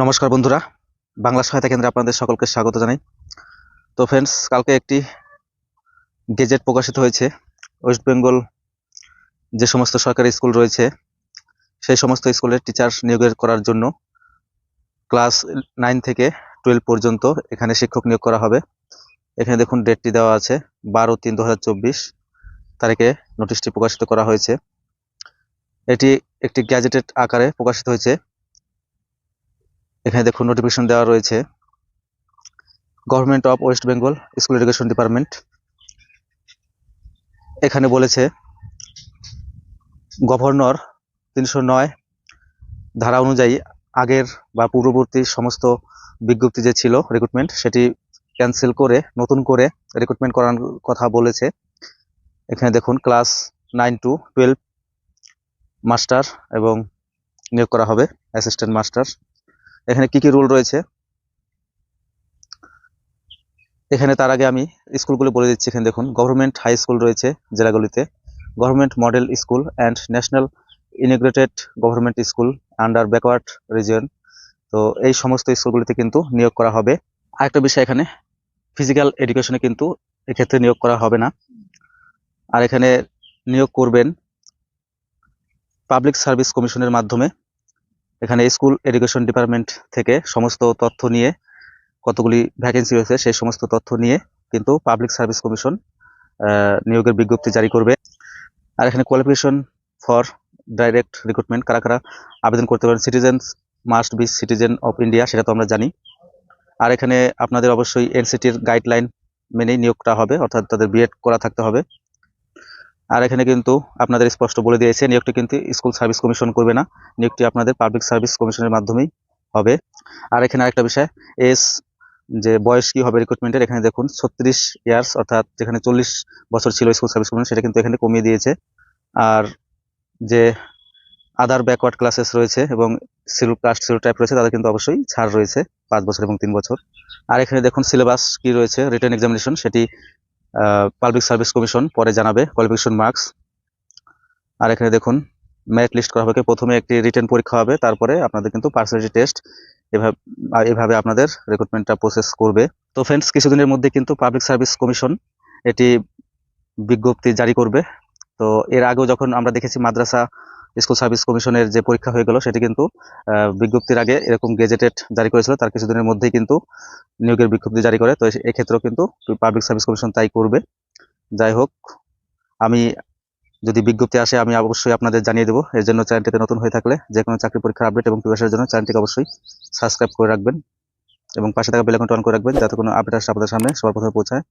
নমস্কার বন্ধুরা, বাংলা সহায়তা কেন্দ্রে আপনাদের সকলকে স্বাগত জানাই। তো ফ্রেন্ডস কালকে একটি গেজেট প্রকাশিত হয়েছে। ওয়েস্ট বেঙ্গল যে সমস্ত সরকারি স্কুল রয়েছে, সেই সমস্ত স্কুলের টিচার নিয়োগের করার জন্য ক্লাস নাইন থেকে টুয়েলভ পর্যন্ত এখানে শিক্ষক নিয়োগ করা হবে। এখানে দেখুন ডেটটি দেওয়া আছে, বারো তিন দু তারিখে নোটিশটি প্রকাশিত করা হয়েছে। এটি একটি গ্যাজেটেড আকারে প্রকাশিত হয়েছে। এখানে দেখুন নোটিফিকেশন দেওয়া রয়েছে। Government of West Bengal school education department এখানে বলেছে গভর্নর তিনশো নয় ধারা অনুযায়ী আগের বা পূর্ববর্তী সমস্ত বিজ্ঞপ্তি যে ছিল রিক্রুটমেন্ট সেটি ক্যান্সেল করে, নতুন করে রিক্রুটমেন্ট করার কথা বলেছে। এখানে দেখুন class nine to twelve master এবং নিয়োগ করা হবে অ্যাসিস্ট্যান্ট মাস্টার এখানে কি কি রুল রয়েছে? এখানে তার আগে আমি স্কুলগুলো বলে দিচ্ছি। এখানে দেখুন গভর্নমেন্ট হাই স্কুল রয়েছে জেলাগুলিতে। Government model school and national integrated government school under backward region তো এই সমস্ত স্কুলগুলিতে কিন্তু নিয়োগ করা হবে। আরেকটা বিষয় এখানে ফিজিক্যাল এডুকেশনে কিন্তু এক্ষেত্রে নিয়োগ করা হবে না। আর এখানে নিয়োগ করবেন পাবলিক সার্ভিস কমিশনের মাধ্যমে। এখানে স্কুল এডুকেশন ডিপার্টমেন্ট থেকে সমস্ত তথ্য নিয়ে কতগুলি ভ্যাকেন্সি রয়েছে, সেই সমস্ত তথ্য নিয়ে কিন্তু পাবলিক সার্ভিস কমিশন নিয়োগের বিজ্ঞপ্তি জারি করবে। আর এখানে কোয়ালিফিকেশন ফর ডাইরেক্ট রিক্রুটমেন্ট কারা কারা আবেদন করতে পারেন citizen must be citizen of India সেটা তো আমরা জানি। আর এখানে আপনাদের অবশ্যই এনসিটির গাইডলাইন মেনেই নিয়োগটা হবে, অর্থাৎ তাদের বিএড করা থাকতে হবে। আর এখানে কিন্তু আপনাদের স্পষ্ট বলে দিয়েছে, নিয়োগটি কিন্তু স্কুল সার্ভিস কমিশন করবে না, নিয়োগটি আপনাদের পাবলিক সার্ভিস কমিশনের মাধ্যমেই হবে। আর এখানে আরেকটা বিষয়, এস, যে বয়স কি হবে রিক্রুটমেন্টের এখানে দেখুন ছত্রিশ ইয়ার্স অর্থাৎ যেখানে চল্লিশ বছর ছিল স্কুল সার্ভিস কমিশন, সেটা কিন্তু এখানে কমিয়ে দিয়েছে। আর যে আদার ব্যাকওয়ার্ড ক্লাসেস রয়েছে এবং সিল কাস্ট সিল টাইপ রয়েছে, তাদের কিন্তু অবশ্যই ছাড় রয়েছে পাঁচ বছর এবং তিন বছর। আর এখানে দেখুন সিলেবাস কি রয়েছে রিটার্ন এক্সামিনেশন সেটি পাবলিক সার্ভিস কমিশন পরে জানাবে কোয়ালিফিকেশন মার্কস আর এখানে দেখুন মেরিট লিস্ট করা হবে। প্রথমে একটি রিটার্ন পরীক্ষা হবে, তারপরে আপনাদের কিন্তু পার্সোনালিটি টেস্ট এভাবে এভাবে আপনাদের রিক্রুটমেন্টটা প্রসেস করবে। তো ফ্রেন্ডস কিছুদিনের মধ্যে কিন্তু পাবলিক সার্ভিস কমিশন এটি বিজ্ঞপ্তি জারি করবে। তো এর আগেও যখন আমরা দেখেছি মাদ্রাসা স্কুল সার্ভিস কমিশনের যে পরীক্ষা হয়ে গেল, সেটি কিন্তু বিজ্ঞপ্তির আগে এরকম গেজেটেড জারি করেছিল। তার কিছুদিনের মধ্যেই কিন্তু নিয়োগের বিজ্ঞপ্তি জারি করে। তো এক্ষেত্রেও কিন্তু পাবলিক সার্ভিস কমিশন তাই করবে। যাই হোক, আমি যদি বিজ্ঞপ্তি আসে, আমি অবশ্যই আপনাদের জানিয়ে দেবো। এর জন্য চ্যানেলটিতে নতুন হয়ে থাকলে যে কোনো চাকরি পরীক্ষার আপডেট এবং প্রিপারেশনের জন্য চ্যানেলটিকে অবশ্যই সাবস্ক্রাইব করে রাখবেন এবং পাশে থাকা বেল আইকনটা অন করে রাখবেন, যাতে কোনো আপডেট আসলে আপনাদের সামনে। সবার প্রথমে পৌঁছায়